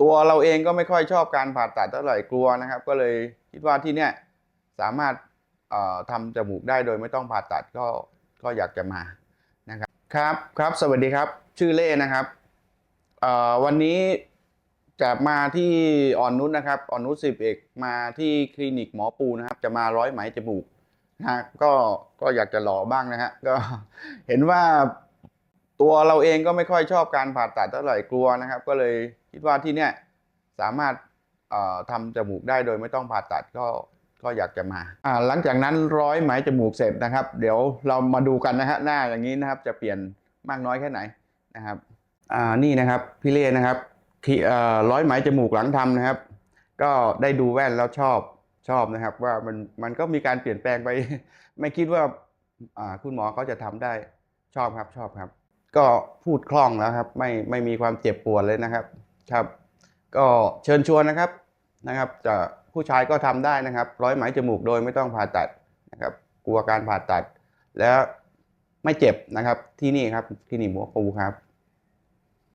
ตัวเราเองก็ไม่ค่อยชอบการผ่าตัดเท่าไหร่กลัวนะครับ ก็เลยคิดว่าที่เนี้ยสามารถเอ่อทำจมูกได้โดยไม่ต้องผ่าตัดก็ก็อยากจะมานะครับครับครับ สวัสดีครับ ชื่อเล่นะครับวันนี้จะมาที่อ่อนนุชนะครับอ่อนนุชสิบเอกมาที่คลินิกหมอปูนะครับ จะมาร้อยไหมจมูกนะก็ก็อยากจะหล่อบ้างนะฮะก็เห็นว่า ตัวเราเองก็ไม่ค่อยชอบการผ่าตัดเท่าไหร่กลัวนะครับ ก็เลยคิดว่าที่เนี้ยสามารถเอ่อทำจมูกได้โดยไม่ต้องผ่าตัดก็ก็อยากจะมาหลังจากนั้นร้อยไหมจมูกเสร็จนะครับ เดี๋ยวเรามาดูกันนะฮะหน้าอย่างนี้นะครับจะเปลี่ยนมากน้อยแค่ไหนนะครับนี่นะครับพี่เล่นะครับร้อยไหมจมูกหลังทำนะครับ ก็ได้ดูแว่นแล้วชอบชอบนะครับ ว่ามันมันก็มีการเปลี่ยนแปลงไป ไม่คิดว่าอ่าคุณหมอเขาจะทำได้ชอบครับชอบครับ ก็พูดคล่องแล้วครับ ไม่ไม่มีความเจ็บปวดเลยนะครับครับ ก็เชิญชวนนะครับนะครับจะผู้ชายก็ทำได้นะครับ ร้อยไหมจมูกโดยไม่ต้องผ่าตัดนะครับ กลัวการผ่าตัด แล้วไม่เจ็บนะครับที่นี่ครับที่นี่หมอปูครับ